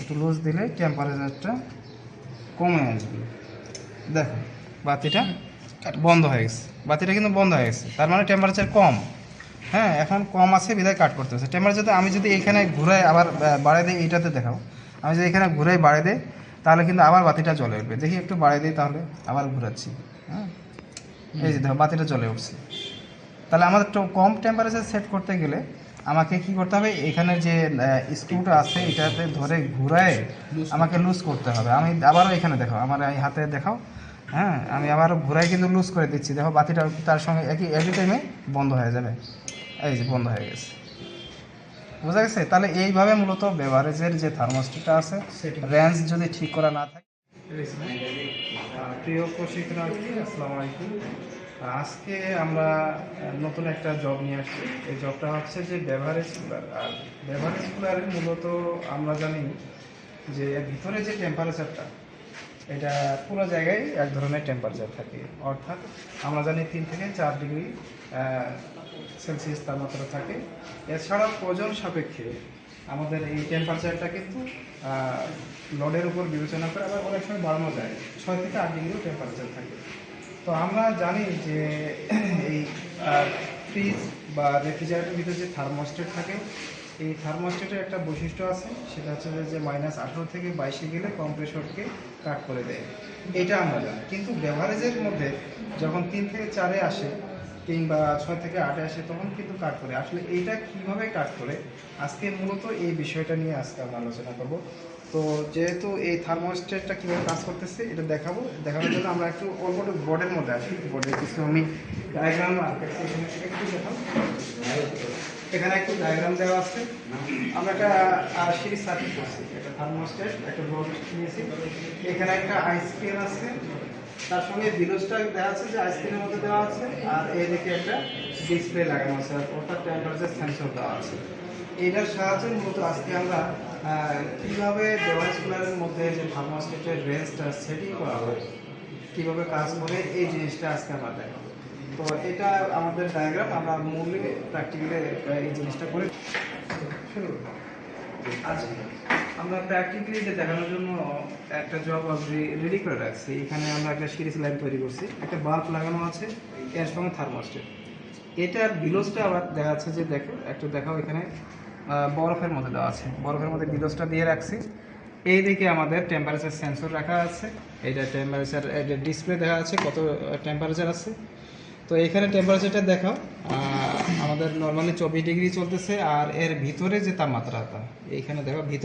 একটু লুজ দিলে টেম্পারেচারটা কমে আসবে। দেখো, বাতিটা বন্ধ হয়ে গেছে। বাতিটা কিন্তু বন্ধ হয়ে গেছে। তার মানে টেম্পারেচার কম। হ্যাঁ এখন কম আছে বিদায় কাট করতেছে টেম্পারেচার আমি যদি এখানে ঘুরে আবার বাড়ায় দিই, এইটাতে দেখাও। আমি যদি এখানে ঘুরে বাড়ায় দিই, তাহলে কিন্তু আবার বাতিটা জ্বলে উঠবে। দেখি একটু বাড়ায় দিই তাহলে আবার ঘুরাচ্ছি। হ্যাঁ এই যে দেখো, বাতিটা জ্বলে উঠছে। তাহলে আমাদের কম টেম্পারেচার সেট করতে গেলে আমাকে কি করতে হবে? এখানে যে স্ক্রুটা আছে এটাতে ধরে ঘুরায় আমাকে লুজ করতে হবে। আমি আবারও এখানে দেখো আমার এই হাতে দেখাও। হ্যাঁ আমি আবারও ঘুরাই কিন্তু লুজ করে দিচ্ছি। দেখো বাতিটা তার সঙ্গে একই একই টাইমে বন্ধ হয়ে যাবে। এই যে বন্ধ হয়ে গেছে। বোঝা গেছে? তাহলে এইভাবে মূলত বেভারেজের যে থার্মোস্টেটটা আছে রেঞ্জ যদি ঠিক করা না থাকে প্রিয় প্রশিক্ষণার্থী আসসালামু আলাইকুম। আজকে আমরা নতুন একটা জব নিয়ে আসছি। এই জবটা হচ্ছে যে বেভারেজ কুলার আর বেভারেজ কুলারের মূলত আমরা জানি যে ভিতরে যে টেম্পারেচারটা এটা পুরো জায়গায় এক ধরনের টেম্পারেচার থাকে। অর্থাৎ আমরা জানি তিন থেকে চার ডিগ্রি সেলসিয়াস তাপমাত্রা থাকে। এছাড়াও প্রয়োজন সাপেক্ষে আমাদের এই টেম্পারেচারটা কিন্তু লোডের উপর বিবেচনা করে আবার অনেক সময় বাড়ানো যায়। ছয় থেকে আট ডিগ্রিও টেম্পারেচার থাকে। তো আমরা জানি যে এই ফ্রিজ বা রেফ্রিজারেটরের ভিতরে যে থার্মোস্টেট থাকে, এই থার্মোস্টেটের একটা বৈশিষ্ট্য আছে, সেটা হচ্ছে যে- মাইনাস আঠারো থেকে বাইশে গেলে কম্প্রেসরকে কাট করে দেয়। এটা আমরা জানি। কিন্তু বেভারেজের মধ্যে যখন তিন থেকে চারে আসে, কিংবা ছয় থেকে আটে আসে, তখন কিন্তু কাট করে। আসলে এইটা কীভাবে কাট করে? আজকে মূলত এই বিষয়টা নিয়ে আজকে আমরা আলোচনা করব। যেহেতু এই থার্মোস্টেটটা কীভাবে কাজ করতেছে, এটা দেখাবো। দেখানোর জন্য আমরা একটু অল্প একটু বোর্ডের মধ্যে আসি বোর্ডের কিছু আমি ডায়াগ্রাম একটু দেখাও এখানে একটু ডায়াগ্রাম দেওয়া আছে। আমরা একটা সিরিজ সার্কিট করছি। একটা থার্মোস্টেট একটা বোর্ড নিয়েছি। এখানে একটা আইসক্রিম আছে। তার সঙ্গে বিলোসটা দেওয়া আছে যে আইসক্রিমের মধ্যে দেওয়া আছে, আর এদিকে একটা ডিসপ্লে লাগানো আছে অর্থাৎ টেম্পারেচার সেন্সর দেওয়া আছে এটার সাহায্যে মূলত আজকে আমরা কীভাবে ডিভাইস কুলারের মধ্যে যে থার্মোস্টেটের রেঞ্জটা সেটিং করা হয়, কীভাবে কাজ করে, এই জিনিসটা আজকে আমরা দেখাবো তো এটা আমাদের ডায়াগ্রাম আমরা মূলে প্র্যাকটিক্যালি এই জিনিসটা করে শুরু। আচ্ছা। আমরা প্র্যাকটিক্যালি এটা দেখানোর জন্য একটা জব রেডি করে রাখছি। এখানে আমরা একটা সিরিজ লাইন তৈরি করছি। একটা বাল্ব লাগানো আছে, এর সঙ্গে থার্মোস্টেট এটার বিলোসটা আবার দেখা যাচ্ছে যে দেখো, একটু দেখাও এখানে বরফের মধ্যে দেওয়া আছে। বরফের মধ্যে বিলোসটা দিয়ে রাখছি। এই দিকে আমাদের টেম্পারেচার সেন্সর রাখা আছে। এটা টেম্পারেচার ডিসপ্লে দেখা আছে কত টেম্পারেচার আছে। তো এখানে টেম্পারেচারটা দেখাও। আমাদের নর্মালি চব্বিশ ডিগ্রি চলতেছে আর এর ভিতরে যে তাপমাত্রাটা এইখানে দেখো ভিতরে